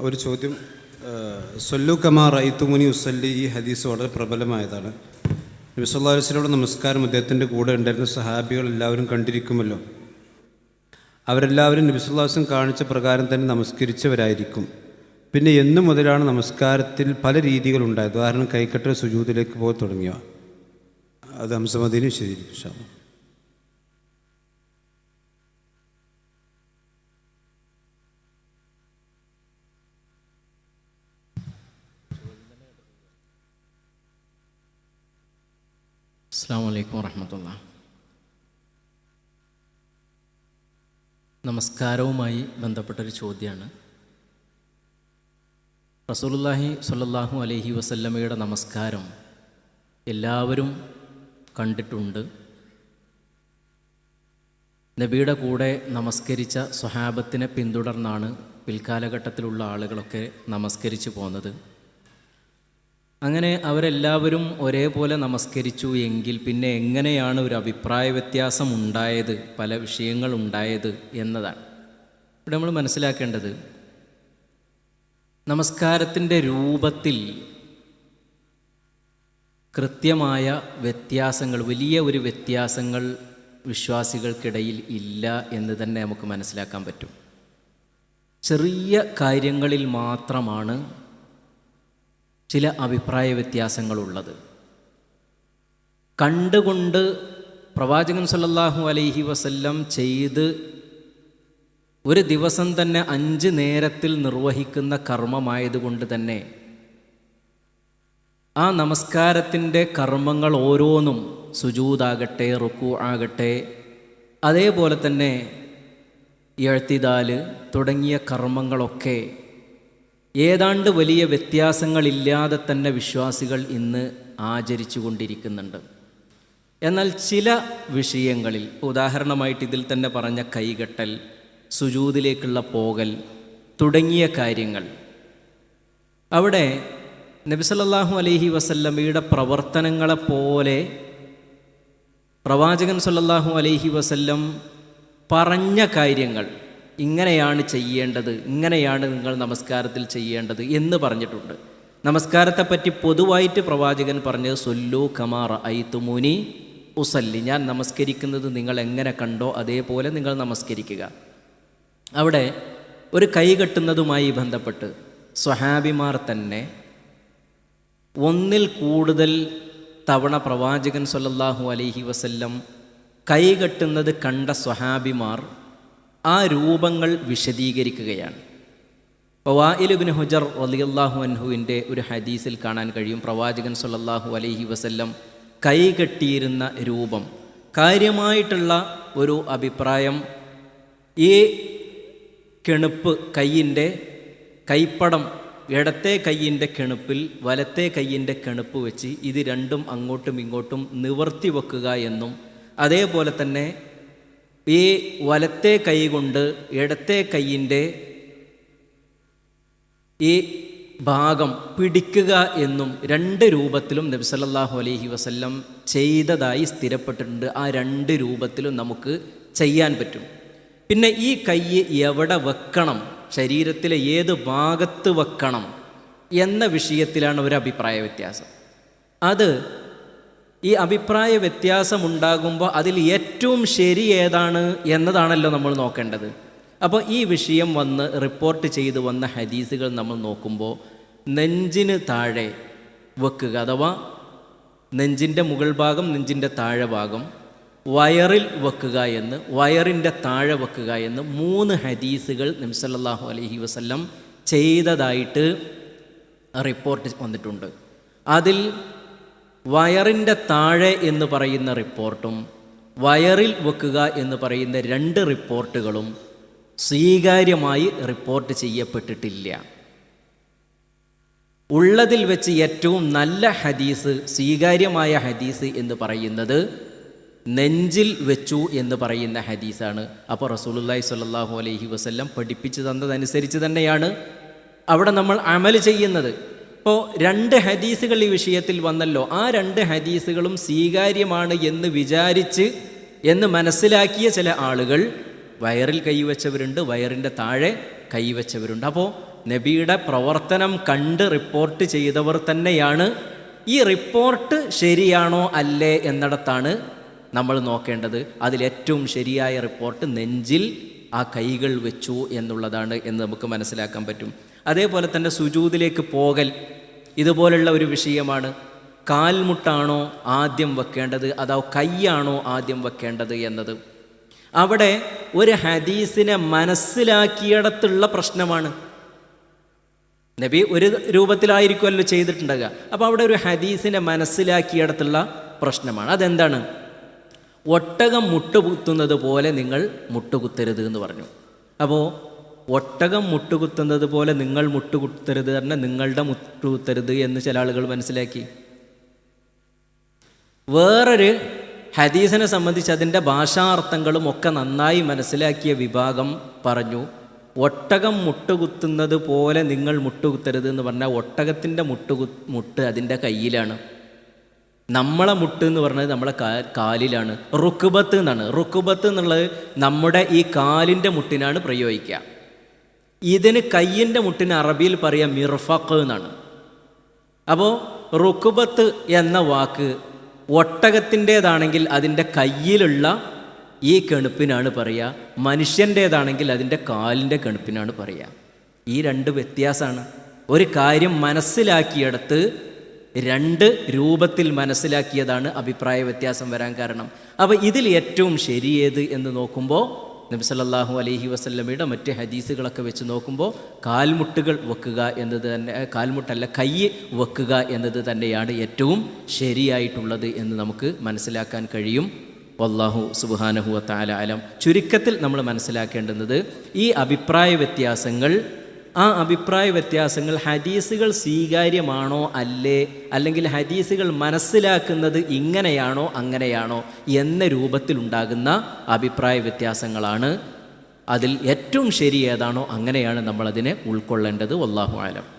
ഒരു ചോദ്യം സൊല്ലു കമാർ റൈത്തുമുനി ഉസല്ലി ഈ ഹദീസ് വളരെ പ്രബലമായതാണ്. നബിസ്വല്ലാസ്ലോട് നമസ്കാരം അദ്ദേഹത്തിന്റെ കൂടെ ഉണ്ടായിരുന്ന സഹാബികൾ എല്ലാവരും കണ്ടിരിക്കുമല്ലോ. അവരെല്ലാവരും നബിസ്വല്ലാസ്ലം കാണിച്ച പ്രകാരം തന്നെ നമസ്കരിച്ചവരായിരിക്കും. പിന്നെ എന്നു മുതലാണ് നമസ്കാരത്തിൽ പല രീതികളുണ്ടായത് ഉദാഹരണം കൈക്കട്ട സുജൂതിലേക്ക് പോയി തുടങ്ങിയ അത് ഹംസമദീനും ശരി ഇൻഷാ അസ്സാം വലൈക്കും നമസ്കാരവുമായി ബന്ധപ്പെട്ടൊരു ചോദ്യമാണ് റസൂലുല്ലാഹി സല്ലാഹു അലഹി വസല്ലമയുടെ നമസ്കാരം എല്ലാവരും കണ്ടിട്ടുണ്ട്. നബിയുടെ കൂടെ നമസ്കരിച്ച സ്വഹാബത്തിനെ പിന്തുടർന്നാണ് പിൽക്കാലഘട്ടത്തിലുള്ള ആളുകളൊക്കെ നമസ്കരിച്ചു പോന്നത്. അങ്ങനെ അവരെല്ലാവരും ഒരേപോലെ നമസ്കരിച്ചു എങ്കിൽ പിന്നെ എങ്ങനെയാണ് ഒരു അഭിപ്രായ വ്യത്യാസം ഉണ്ടായത് പല വിഷയങ്ങൾ ഉണ്ടായത് എന്നതാണ്. ഇവിടെ നമ്മൾ മനസ്സിലാക്കേണ്ടത് നമസ്കാരത്തിന്റെ രൂപത്തിൽ കൃത്യമായ വ്യത്യാസങ്ങൾ വലിയ ഒരു വ്യത്യാസങ്ങൾ വിശ്വാസികൾക്കിടയിൽ ഇല്ല എന്ന് തന്നെ നമുക്ക് മനസ്സിലാക്കാൻ പറ്റും. ചെറിയ കാര്യങ്ങളിൽ മാത്രമാണ് ചില അഭിപ്രായ വ്യത്യാസങ്ങളുള്ളത്. കണ്ടുകൊണ്ട് പ്രവാചകൻ സല്ലാഹു അലൈഹി വസല്ലം ചെയ്ത് ഒരു ദിവസം തന്നെ അഞ്ച് നേരത്തിൽ നിർവഹിക്കുന്ന കർമ്മമായതുകൊണ്ട് തന്നെ ആ നമസ്കാരത്തിന്റെ കർമ്മങ്ങൾ ഓരോന്നും സുജൂതാകട്ടെ റുക്കു ആകട്ടെ അതേപോലെ തന്നെ എഴുത്തിദാൽ തുടങ്ങിയ കർമ്മങ്ങളൊക്കെ ഏതാണ്ട് വലിയ വ്യത്യാസങ്ങളില്ലാതെ തന്നെ വിശ്വാസികൾ ഇന്ന് ആചരിച്ചു കൊണ്ടിരിക്കുന്നുണ്ട് എന്നാൽ ചില വിഷയങ്ങളിൽ ഉദാഹരണമായിട്ട് ഇതിൽ തന്നെ പറഞ്ഞ കൈകെട്ടൽ സുജൂതിലേക്കുള്ള പോകൽ തുടങ്ങിയ കാര്യങ്ങൾ. അവിടെ നബിസല്ലാഹു അലഹി വസല്ലമയുടെ പ്രവർത്തനങ്ങളെപ്പോലെ പ്രവാചകൻ സല്ലാഹു അലഹി വസല്ലം പറഞ്ഞ കാര്യങ്ങൾ ഇങ്ങനെയാണ് ചെയ്യേണ്ടത് ഇങ്ങനെയാണ് നിങ്ങൾ നമസ്കാരത്തിൽ ചെയ്യേണ്ടത് എന്ന് പറഞ്ഞിട്ടുണ്ട്. നമസ്കാരത്തെപ്പറ്റി പൊതുവായിട്ട് പ്രവാചകൻ പറഞ്ഞത് സൊല്ലു കമാറ ഐത്തുമുനി ഉസല്ലി. ഞാൻ നമസ്കരിക്കുന്നത് നിങ്ങൾ എങ്ങനെ കണ്ടോ അതേപോലെ നിങ്ങൾ നമസ്കരിക്കുക. അവിടെ ഒരു കൈ കെട്ടുന്നതുമായി ബന്ധപ്പെട്ട് സ്വഹാബിമാർ തന്നെ ഒന്നിൽ കൂടുതൽ തവണ പ്രവാചകൻ സല്ലല്ലാഹു അലൈഹി വസല്ലം കൈകെട്ടുന്നത് കണ്ട സ്വഹാബിമാർ ആ രൂപങ്ങൾ വിശദീകരിക്കുകയാണ്. വായിലുബിൻ ഹുജർ റലിയല്ലാഹു അൻഹുവിന്റെ ഒരു ഹദീസിൽ കാണാൻ കഴിയും. പ്രവാചകൻ സല്ലല്ലാഹു അലൈഹി വസല്ലം കൈകെട്ടിയിരുന്ന രൂപം. കാര്യമായിട്ടുള്ള ഒരു അഭിപ്രായം ഈ കെണുപ്പ് കയ്യിന്റെ കൈപ്പടം ഇടത്തെ കയ്യിന്റെ കെണുപ്പിൽ വലത്തെ കയ്യിന്റെ കെണുപ്പ് വെച്ച് ഇത് രണ്ടും അങ്ങോട്ടും ഇങ്ങോട്ടും നിവർത്തി വെക്കുക എന്നും അതേപോലെ തന്നെ ഈ വലത്തെ കൈ കൊണ്ട് ഇടത്തെ കൈയിന്റെ ഈ ഭാഗം പിടിക്കുക എന്നും രണ്ട് രൂപത്തിലും നബി സല്ലല്ലാഹു അലൈഹി വസല്ലം ചെയ്തതായി സ്ഥിരപ്പെട്ടിട്ടുണ്ട്. ആ രണ്ട് രൂപത്തിലും നമുക്ക് ചെയ്യാൻ പറ്റും. പിന്നെ ഈ കൈ എവിടെ വെക്കണം? ശരീരത്തിലെ ഏത് ഭാഗത്ത് വെക്കണം? എന്ന വിഷയത്തിലാണ് ഒരു അഭിപ്രായ വ്യത്യാസം. അത് ഈ അഭിപ്രായ വ്യത്യാസം ഉണ്ടാകുമ്പോൾ അതിൽ ഏറ്റവും ശരി ഏതാണ് എന്നതാണല്ലോ നമ്മൾ നോക്കേണ്ടത്. അപ്പോൾ ഈ വിഷയം വന്ന് റിപ്പോർട്ട് ചെയ്ത് വന്ന ഹദീസുകൾ നമ്മൾ നോക്കുമ്പോൾ നെഞ്ചിന് താഴെ വെക്കുക അഥവാ നെഞ്ചിന്റെ മുകൾ ഭാഗം നെഞ്ചിന്റെ താഴെ ഭാഗം വയറിൽ വെക്കുക എന്ന് വയറിന്റെ താഴെ വെക്കുക എന്ന് മൂന്ന് ഹദീസുകൾ നിംസല്ലാഹു അലഹി വസ്ല്ലം ചെയ്തതായിട്ട് റിപ്പോർട്ട് വന്നിട്ടുണ്ട്. അതിൽ വയറിന്റെ താഴെ എന്ന് പറയുന്ന റിപ്പോർട്ടും വയറിൽ വെക്കുക എന്ന് പറയുന്ന രണ്ട് റിപ്പോർട്ടുകളും സ്വീകാര്യമായി റിപ്പോർട്ട് ചെയ്യപ്പെട്ടിട്ടില്ല. ഉള്ളതിൽ വെച്ച് ഏറ്റവും നല്ല ഹദീസ് സ്വീകാര്യമായ ഹദീസ് എന്ന് പറയുന്നത് നെഞ്ചിൽ വെച്ചു എന്ന് പറയുന്ന ഹദീസാണ്. അപ്പോൾ റസൂലുല്ലായി സ്വല്ലാഹു അലൈഹി വസല്ലം പഠിപ്പിച്ചു തന്നതനുസരിച്ച് തന്നെയാണ് അവിടെ നമ്മൾ അമൽ ചെയ്യുന്നത്. ഇപ്പോൾ രണ്ട് ഹദീസുകൾ ഈ വിഷയത്തിൽ വന്നല്ലോ. ആ രണ്ട് ഹദീസുകളും സ്വീകാര്യമാണ് എന്ന് വിചാരിച്ച് എന്ന് മനസ്സിലാക്കിയ ചില ആളുകൾ വയറിൽ കൈവച്ചവരുണ്ട് വയറിന്റെ താഴെ കൈവച്ചവരുണ്ട്. അപ്പോൾ നബിയുടെ പ്രവർത്തനം കണ്ട് റിപ്പോർട്ട് ചെയ്തവർ തന്നെയാണ്. ഈ റിപ്പോർട്ട് ശരിയാണോ അല്ലേ എന്നിടത്താണ് നമ്മൾ നോക്കേണ്ടത്. അതിലേറ്റവും ശരിയായ റിപ്പോർട്ട് നെഞ്ചിൽ ആ കൈകൾ വെച്ചു എന്നുള്ളതാണ് എന്ന് നമുക്ക് മനസ്സിലാക്കാൻ പറ്റും. അതേപോലെ തന്നെ സുജൂതിലേക്ക് പോകൽ ഇതുപോലുള്ള ഒരു വിഷയമാണ്. കാൽമുട്ടാണോ ആദ്യം വെക്കേണ്ടത്? അതോ കൈയാണോ ആദ്യം വെക്കേണ്ടത് എന്നത്? അവിടെ ഒരു ഹദീസിനെ മനസ്സിലാക്കിയിടത്തുള്ള പ്രശ്നമാണ്. നബി ഒരു രൂപത്തിലായിരിക്കുമല്ലോ ചെയ്തിട്ടുണ്ടാകുക അപ്പോൾ അവിടെ ഒരു ഹദീസിനെ മനസ്സിലാക്കിയിടത്തുള്ള പ്രശ്നമാണ്. അതെന്താണ്? ഒട്ടകം മുട്ടുകുത്തുന്നത് പോലെ നിങ്ങൾ മുട്ടുകുത്തരുത് എന്ന് പറഞ്ഞു. അപ്പോൾ ഒട്ടകം മുട്ടുകുത്തുന്നത് പോലെ നിങ്ങൾ മുട്ടുകുത്തരുത് തന്നെ നിങ്ങളുടെ മുട്ടുകുത്തരുത് എന്ന് ചില ആളുകൾ മനസ്സിലാക്കി. വേറൊരു ഹദീസിനെ സംബന്ധിച്ച് അതിന്റെ ഭാഷാർത്ഥങ്ങളും ഒക്കെ നന്നായി മനസ്സിലാക്കിയ വിഭാഗം പറഞ്ഞു ഒട്ടകം മുട്ടുകുത്തുന്നത് പോലെ നിങ്ങൾ മുട്ടുകുത്തരുത് എന്ന് പറഞ്ഞാൽ ഒട്ടകത്തിന്റെ മുട്ടുകു മുട്ട് അതിന്റെ കയ്യിലാണ്. നമ്മളെ മുട്ട് എന്ന് പറഞ്ഞത് നമ്മളെ കാലിലാണ്. റുക്കുബത്ത് എന്നാണ്. റുക്കുബത്ത് എന്നുള്ളത് നമ്മുടെ ഈ കാലിന്റെ മുട്ടിനാണ് പ്രയോഗിക്കുക. ഇതിന് കയ്യിന്റെ മുട്ടിന് അറബിയിൽ പറയാം മിർഫക്ക് എന്നാണ്. അപ്പോൾ റുക്കുബത്ത് എന്ന വാക്ക് ഒട്ടകത്തിന്റേതാണെങ്കിൽ അതിന്റെ കയ്യിലുള്ള ഈ കെണുപ്പിനാണ് പറയുക മനുഷ്യന്റേതാണെങ്കിൽ അതിന്റെ കാലിന്റെ കെണുപ്പിനാണ് പറയുക ഈ രണ്ട് വ്യത്യാസമാണ്. ഒരു കാര്യം മനസ്സിലാക്കിയെടുത്ത് രണ്ട് രൂപത്തിൽ മനസ്സിലാക്കിയതാണ് അഭിപ്രായ വ്യത്യാസം വരാൻ കാരണം. അപ്പോൾ ഇതിൽ ഏറ്റവും ശരിയേത് എന്ന് നോക്കുമ്പോൾ നബിസല്ലാഹു അലഹി വസല്ലമയുടെ മറ്റ് ഹദീസുകളൊക്കെ വെച്ച് നോക്കുമ്പോൾ കാൽമുട്ടുകൾ വെക്കുക എന്നത് തന്നെ കാൽമുട്ടല്ല കൈ വെക്കുക എന്നത് തന്നെയാണ് ഏറ്റവും ശരിയായിട്ടുള്ളത് എന്ന് നമുക്ക് മനസ്സിലാക്കാൻ കഴിയും. വല്ലാഹു സുബാനഹു താലാലം ചുരുക്കത്തിൽ നമ്മൾ മനസ്സിലാക്കേണ്ടുന്നത് ഈ അഭിപ്രായ വ്യത്യാസങ്ങൾ ആ അഭിപ്രായ വ്യത്യാസങ്ങൾ ഹദീസുകൾ സ്വീകാര്യമാണോ അല്ലേ? അല്ലെങ്കിൽ ഹദീസുകൾ മനസ്സിലാക്കുന്നത് ഇങ്ങനെയാണോ അങ്ങനെയാണോ എന്ന രൂപത്തിലുണ്ടാകുന്ന അഭിപ്രായ വ്യത്യാസങ്ങളാണ്. അതിൽ ഏറ്റവും ശരി ഏതാണോ അങ്ങനെയാണ് നമ്മളതിനെ ഉൾക്കൊള്ളേണ്ടത്. വല്ലാഹു ആലം.